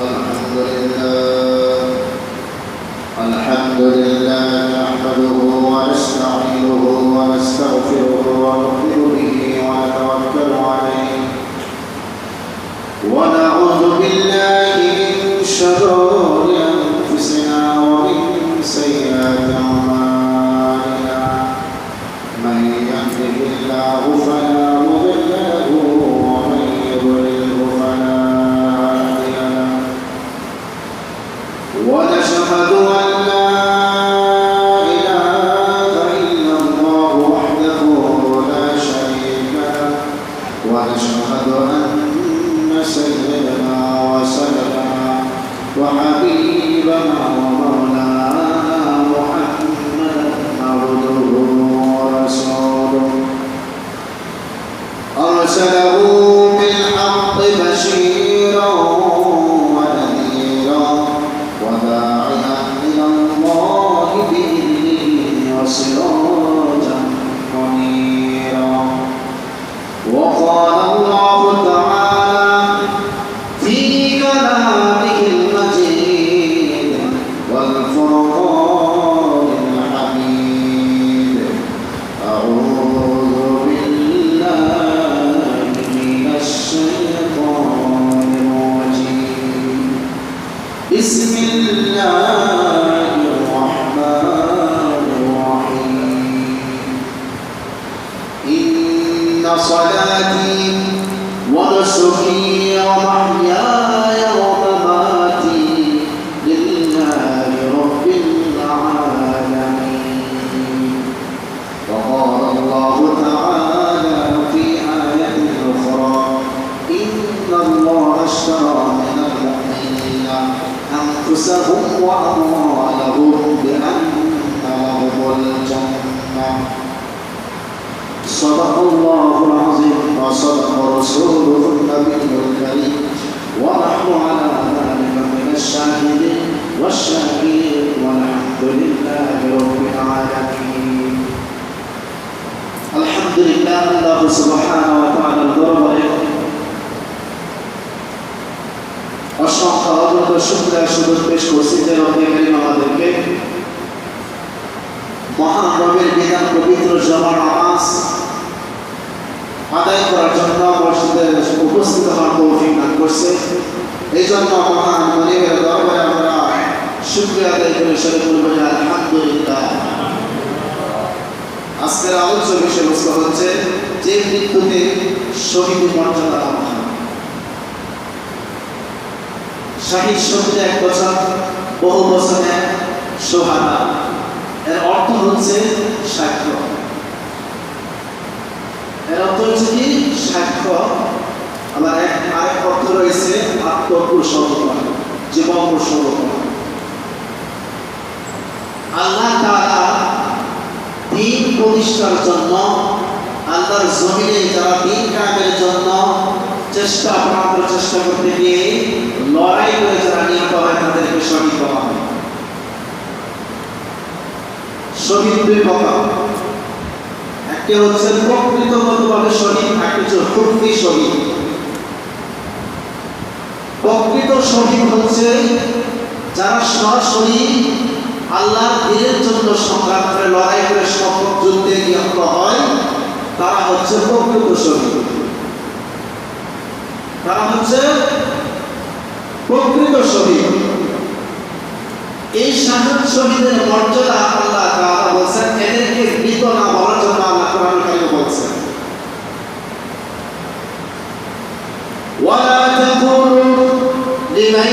الحمد لله. الحمد لله. أرسله بأن الجنة صدق الله العظيم وصدق رسوله الكريم ونحن على ذلك من والشاكرين والحمد لله رب العالمين الحمد لله الله سبحانه وتعالى ضرب অগণিত শুক্রিয়া সুযোগ পেশ করছি যে রব্বে করিম আমাদেরকে মহান রবের বিধান পবিত্র জমা নামাজ আদায় করার জন্য মসজিদে উপস্থিত হওয়ার তৌফিক দান করছে। এই জন্য মহান মনিবের দরবারে আমরা শুক্রিয়া আদায় করে সরে যে আলহামদুলিল্লাহ। আজকের আলোচ্য বিষয়বস্তু হচ্ছে, যে মৃত্যুতে শহীদ মর্যাদা পাওয়া শাহিদ শব্দে এক বছর, বহু বছরে সোহাদা এর অর্থ হচ্ছে সাক্ষ্য। এর অর্থ হচ্ছে কি? সাক্ষ্য। আবার এক আরেক অর্থ রয়েছে আত্মপ্রসবকরণ জীবন প্রসবকরণ আল্লাহ তাআলা দিন প্রতিষ্ঠার জন্য, আল্লাহর জমিনে যারা দিন কায়েমের জন্য চেষ্টা প্রান্ত চেষ্টা করতে গিয়ে লড়াই করে যারা নিহত হয়, তাদেরকে শহীদ করা হয়। শহীদ দুই প্রকার। একটি হচ্ছে প্রকৃতগতভাবে শহীদ একটি হচ্ছে হুকমি শহীদ। প্রকৃত শহীদ হচ্ছে যারা সরাসরি আল্লাহ দিনের জন্য সংগ্রাম করে লড়াই করে সফল যুদ্ধে নিহত হয়, তারা হচ্ছে প্রকৃত শহীদ। তারা হচ্ছে প্রকৃত শহীদ। এই শাহাদ শহীদের মর্যাদা আল্লাহ তাআলা বলেন এদেরকে মৃত না বলার জন্য আল্লাহ কোরআন কারিমে বলেন ওয়ালা তাকুলু লিমান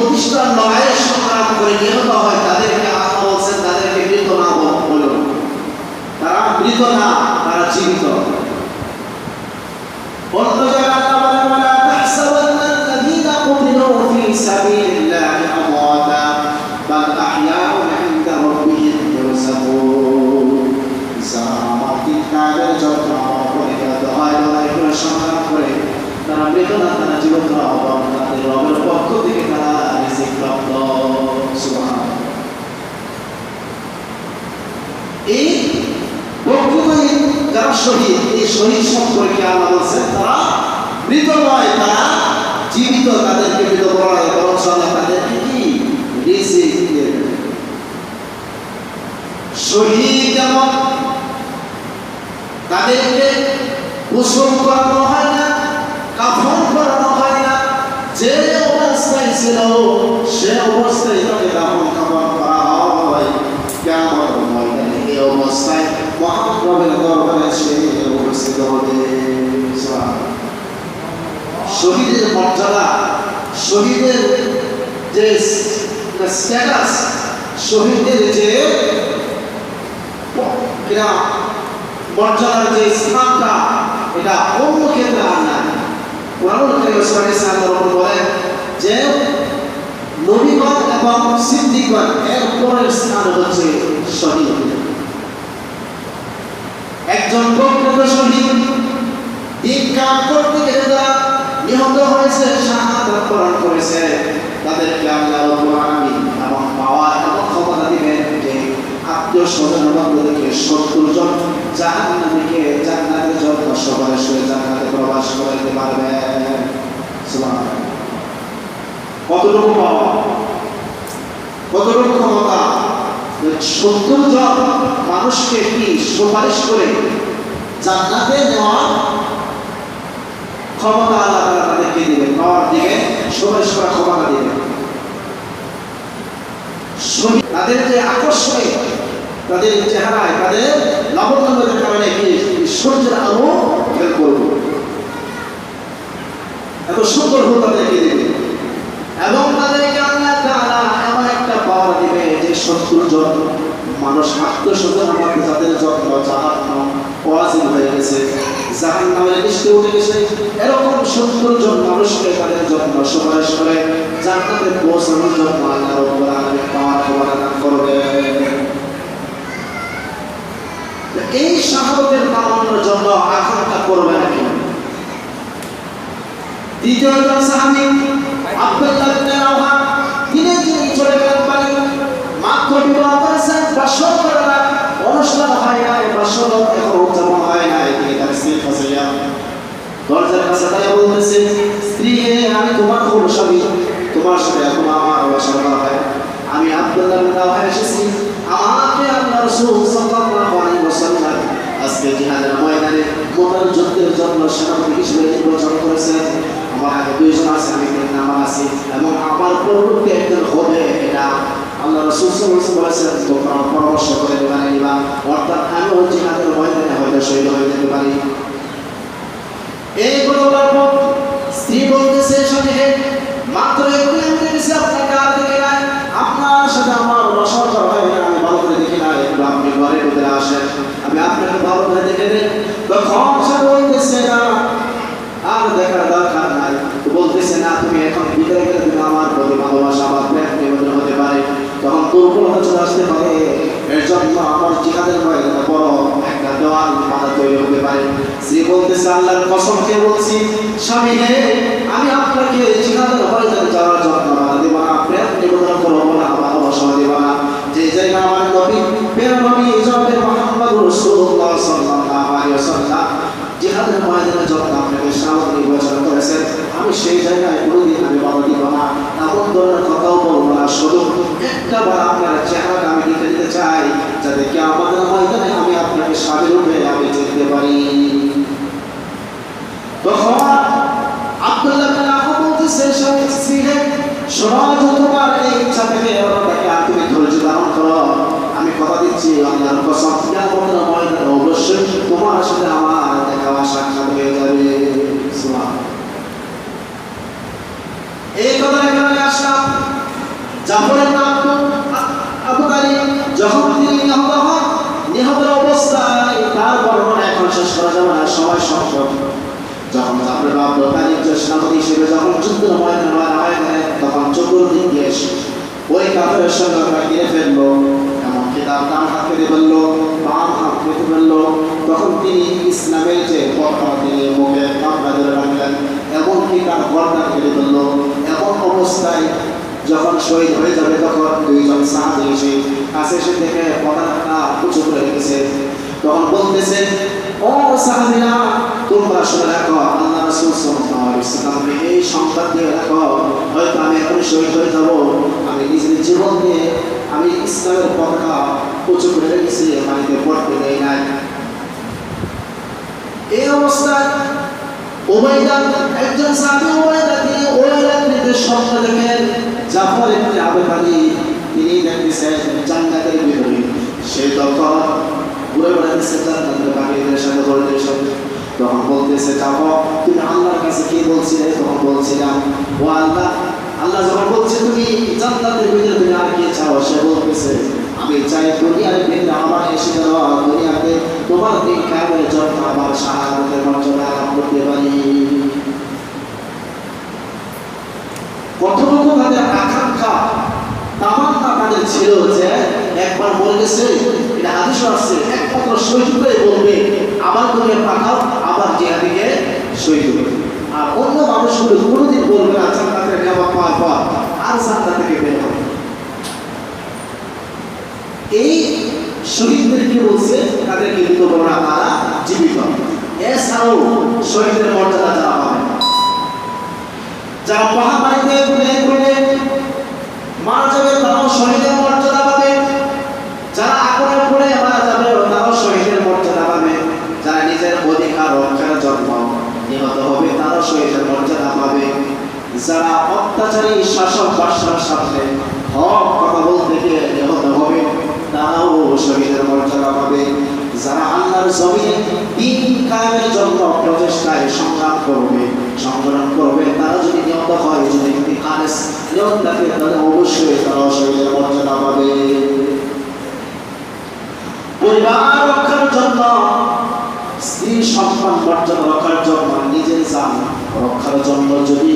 দিন লড়াইয়ের সংগ্রাম করে নিহত হয়, তাদেরকে আল্লাহ বলছেন, তাদেরকে মৃত না বলুন। তারা মৃত না, তারা জীবিত। অন্য জায়গায় শহীদ, এই শহীদ সম্পর্কে আল্লাহ বলছেন, তারা মৃত নয়, তারা জীবিত, তাদেরকে মৃত বলা হয় বরং আল্লাহ তাদেরকে কি? রিজিক দিয়ে শহীদ যেমন তাদেরকে গোসল করানো হয় না, কাফন করানো হয় না, যে অবস্থায় ছিল, সে অবস্থায় তাকে দাফন কাফন করা হয়। কেমন এই অবস্থায় মহাপ্রভের দরবারে শহীদের মর্যাদা, শহীদের যে স্ট্যাটাস শহীদের যে মর্যাদার যে স্থানটা, এটা অন্য ক্ষেত্রে আর নাই। এর পরের স্থান হচ্ছে শহীদ। একজন প্রকৃত শহীদ দিন কাম করতে গেলে যারা নিহত হয়েছে, শাহাদাত বরণ করেছে তাদেরকে আল্লাহ আলামিন এবং পাওয়ার এবং ক্ষমতা দিবেন যে আত্মীয় স্বজন বন্ধুদেরকে সত্তর জন জাহান্নামীকে জান্নাতের জন্য সুপারিশ করে জান্নাতে প্রবেশ করাইতে পারবে কতটুকু পাওয়া? কতটুকু ক্ষমতা? সত্তর জন মানুষকে কি সুপারিশ করে জান্নাতে নেওয়ার ক্ষমতা আল্লাহ তাদেরকে দিকে, সুপারিশ ক্ষমতা তাদের যে আকর্ষণে, তাদের চেহারায়, তাদের কারণে কি সূর্যের আলো করব? এত সুন্দর হল তাদেরকে দেবে এবং তাদেরকে আল্লাহ তাআলা এমন একটা পাওয়ার দিবে যে সত্তর জন মানুষ আত্মসচেতন আমাকে তাদের যত্ন জাহান্নাম ওয়াজিব হয়ে গেছে। জাহান্নামের লিস্টে উঠে গেছে। এরকম সত্তর জন মানুষকে তাদের যত্ন সুপারিশ করে জান্নাতে পৌঁছানোর জন্য আল্লাহ রাব্বুল পাওয়ার ক্ষমতা করবে এই শাহাদাতের পাওয়ানোর জন্য আকাঙ্ক্ষা করবে নাকি দ্বিতীয় সাহাবী আব্দুল্লাহ ইবনে রাওহা তিনি তিনি চলে গেলেন বাড়ি মাত্র বিবাহ করেছেন বাসর করে না অনুষ্ঠান হয় না বাসর এখন হয় না তিনি তার স্ত্রী ফাঁসাইয়া দরজার কাছে দাঁড়িয়ে বলতেছে স্ত্রী হে আমি তোমার হল স্বামী তোমার সাথে এখন আমার বাসর করা হয় আমি আব্দুল্লাহ রাওহা এসেছি আমাকে আল্লাহ রাসূল সাল্লাল্লাহু আলাইহি ওয়াসাল্লাম আজকে জিহাদের ময়দানে মোতার যুদ্ধের জন্য সেনাপতি হিসেবে নির্বাচন করেছেন আমার আগে দুইজন আছে আমি নাম্বার আছি এবং আমার পরবর্তী একজন হবে এটা পরামর্শ করে অর্থাৎ আমি জিহাদের ময়দানে হয়তো শহীদ হয়ে যেতে পারি। স্ত্রী মাত্র আমি দেখেছি আপনাকে আর দেখে নাই, আপনার সাথে আমার করা হয় না, আমি ভালো করে দেখি না একটু আপনি ঘরে ভিতরে আসেন, আমি আপনাকে ভালো করে দেখে তখন সে বলতেছে না আর দেখার দরকার নাই তো বলতেছে না তুমি এখন ভিতরে গেলে তুমি আমার প্রতি ভালোবাসা বা প্রেম নিবেদন হতে পারে তখন দুর্বলতা আসতে পারে এর জন্য আমার জিহাদের ময়দানে বড় একটা দেওয়াল বাধা তৈরি হতে পারে। স্ত্রী বলতেছে, আল্লাহর কসম খেয়ে বলছি, স্বামী হে আমি আপনাকে জিহাদের ময়দানে যাওয়ার জন্য বাধা দেব না। প্রেম নিবেদন করব না ভালোবাসা দেব না। যে জায়গা আমার নবী প্রিয় নবী জনাবে মুহাম্মদ রাসূলুল্লাহ সাল্লাল্লাহু আলাইহি ওয়াসাল্লাম জিহাদের ময়দানে যখন আপনাকে সামনে নির্বাচন করেছেন, আমি সেই জায়গায় কোনোদিন আমি বাধা দিব না এমন ধরনের কথাও বলব না শুধু একটা আপনার চেহারাটা আমি লিখে দিতে চাই, যাতে কি আমাদের ময়দানে আমি আপনাকে রূপে আমি দেখতে পারি। তখন আব্দুল্লাহ বিন আবু বলতেছে স্ত্রীকে সমাজ তোমার এই ইচ্ছা থেকে আর তুমি ধৈর্য ধারণ করো। আমি কথা দিচ্ছি, আল্লাহর কসম ময়দানে অবশ্যই তোমার সাথে আমার দেখা সাক্ষাৎ হয়ে যাবে। সুবহানাল্লাহ। জাফরের নাম আবু তালিব যখন তিনি নিহত হন, নিহতের অবস্থায় তার বর্ণনা এখন শেষ করা যাবে না সময় সংকট। যখন জাফরের আবু তালিব সেনাপতি হিসেবে যখন যুদ্ধের ময়দানে হয়ে তখন চতুর্দিক দিয়ে ওই কাফের সঙ্গে ওরা ঘিরে ফেলল, এমনকি তার ডান হাত কেটে ফেলল, বাম হাত কেটে ফেলল। তখন তিনি ইসলামের যে পথা তিনি মুখে কামড়া ধরে রাখলেন, এমনকি তার গর্দা কেটে ফেলল। এমন অবস্থায় যখন শহীদ হয়ে যাবে তখন দুইজন সাহায্য এসে কাছে এসে দেখে পতাকা উঁচু করে রেখেছে। তখন বলতেছে, ও সাহাবিরা, তোমরা শুনে রাখো, আল্লাহ রাসূল সাল্লাল্লাহু আলাইহি ওয়াসাল্লামকে এই সংবাদ দিয়ে রাখো, হয়তো আমি এখন শহীদ হয়ে যাব। আমি নিজের জীবন দিয়ে আমি ইসলামের পতাকা উঁচু করে রেখেছি পানিতে পড়তে দেই নাই। এই অবস্থায় ওবাইদা একজন সাহাবী ওবাইদা তিনি ওই রাত্রিতে স্বপ্ন দেখেন জাফর ইবনে আবু তালিব তিনি দেখতেছেন জান্নাতের ভিতরে। সে তখন ঘুরে বেড়াতেছে জান্নাতের বাড়িদের সাথে, বড়দের সাথে। তখন বলতেছে যাব তুমি আল্লাহর কাছে কি বলছিলে? তখন বলছিলাম, ও আল্লাহ আল্লাহ যখন বলছে তুমি জান্নাতের ভিতরে, তুমি আর কি চাও? সে বলতেছে, আমি চাই দুনিয়ার ভিতরে আমার এসে দেওয়া দুনিয়াতে তোমার দিন কামের জন্য আমার শাহাদাতের মর্যাদা লাভ করতে পারি। কতটুকু তাদের আকাঙ্ক্ষা তামান্না তাদের ছিল যে, একবার বলে গেছে এটা আদেশ আসছে, একমাত্র শহীদ করে বলবে, আমার তুমি পাঠাও আবার জিহাদিকে শহীদ আর অন্য মানুষগুলো কোনোদিন বলবে না, জান্নাতের নেওয়া পাওয়ার পর, আর জান্নাত থেকে বের হবে এই শহীদদেরকে বলছে? তাদেরকে মৃত বলা তারা জীবিত। এছাড়াও শহীদের মর্যাদা যারা পাবে। যারা মহামারীতে মারা যাবে, তারাও শহীদের মর্যাদা পাবে যারা আগুনে পড়ে মারা যাবে তারাও শহীদের মর্যাদা পাবে যারা নিজের অধিকার রক্ষার জন্য নিহত হবে তারাও শহীদের মর্যাদা পাবে যারা অত্যাচারী শাসক বাদশার সামনে হক কথা বলতে গিয়ে নিহত হবে, তারাও শহীদের মর্যাদা পাবে। যারা আল্লাহর জমিনে দিন কায়েমের জন্য প্রচেষ্টায় সংগ্রাম করবে সংগ্রাম করবে, তারা যদি নিহত হয়, যদি একটি খালেস নিয়ত থাকে, তাহলে অবশ্যই তারা শহীদের মর্যাদা পাবে। পরিবার রক্ষার জন্য, স্ত্রী সন্তান মর্যাদা রক্ষার জন্য, নিজের জান রক্ষার জন্য যদি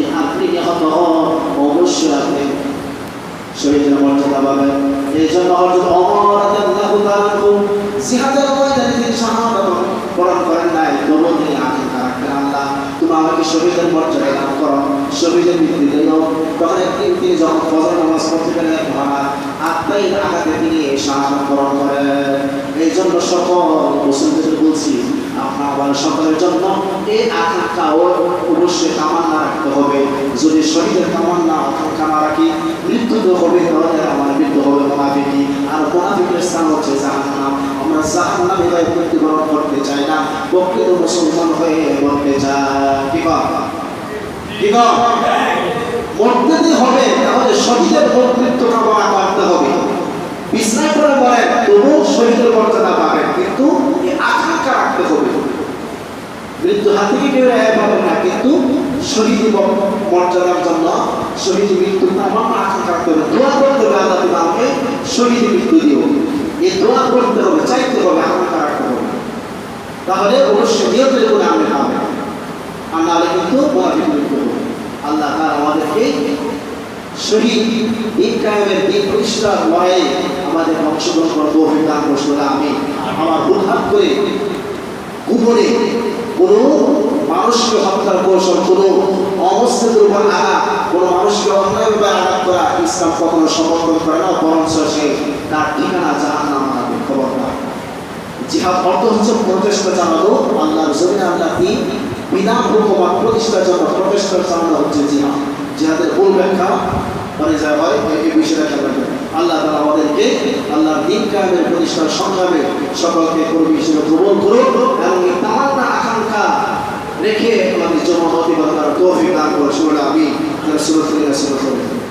অবশ্যই আপনি শহীদের মর্যাদা পাবেন এই জন্য শাহাদাত বরণ করেন নাই আল্লাহ, তুমি আমাকে শহীদের মর্যাদা দান করো, শহীদের মৃত্যু দিও। তখন একদিন তিনি আত্মাই আঘাতে তিনি শাহাদাত বরণ করেন। এই জন্য সকল মুসলিমদের বলছি আমার সকলের জন্য এই আকাঙ্ক্ষা ও অবশ্যই কামান্না রাখতে হবে। যদি শরীরের কামান্না আকাঙ্ক্ষা না রাখি, মৃত্যু তো হবে, তাহলে আমার মৃত্যু হবে মোনাফিকি। আর মোনাফিকের স্থান হচ্ছে আমরা জাহান্নামে মৃত্যুবরণ করতে চাই না, প্রকৃত মুসলমান হয়ে মরতে চাই। কি কর? কি কর? মরতে হবে, তাহলে কামনা করতে হবে। পড়ে পড়ে তবুও মর্যাদা পাবেন, কিন্তু আকাঙ্ক্ষা রাখতে হবে। মৃত্যু হাত থেকে কেউ রেহাই পাবে না কিন্তু শহীদ মর্যাদার জন্য শহীদ মৃত্যু আমার আকাঙ্ক্ষা হবে দোয়া করতে হবে আল্লাহ আমাকে শহীদ মৃত্যু দিও। এই দোয়া করতে হবে, চাইতে হবে আকাঙ্ক্ষা রাখতে হবে তাহলে অবশ্যই নিয়তের করে আমি পাবে আর নাহলে কিন্তু মোয়াফিক মৃত্যু হবে। আল্লাহ তাআলা আমাদেরকে শহীদ দিন কায়েমের দিন প্রতিষ্ঠার লড়াইয়ে আমাদের অংশগ্রহণ করার তৌফিক দান আমি আমার হুটহাট করে গোপনে কোনো মানুষকে হত্যার কৌশল কোনো অবস্থিতের উপর আঘাত, কোনো মানুষকে অন্যায়ভাবে আঘাত করা ইসলাম কখনো সমর্থন করে না, বরঞ্চ সে তার ঠিকানা জাহান নাম আনাবে খবরদার জিহাদ অর্থ হচ্ছে প্রচেষ্টা চালানো, আল্লাহর জমিনে আল্লাহ দিন বিধান হুকুমত প্রতিষ্ঠার জন্য প্রচেষ্টা চালানো হচ্ছে জিহাদ। জিহাদের ভুল ব্যাখ্যা মানে যা হয় এই বিষয়টা রাখবেন আল্লাহ তাআলা আমাদেরকে আল্লাহর দিন কায়েমের প্রতিষ্ঠার সংগ্রামে সকলকে কর্মী হিসেবে গ্রহণ করুন এবং আকাঙ্ক্ষা রেখে আমাদের জমা হতে পারার তৌফিক দান করুন আমি সুরত সুরত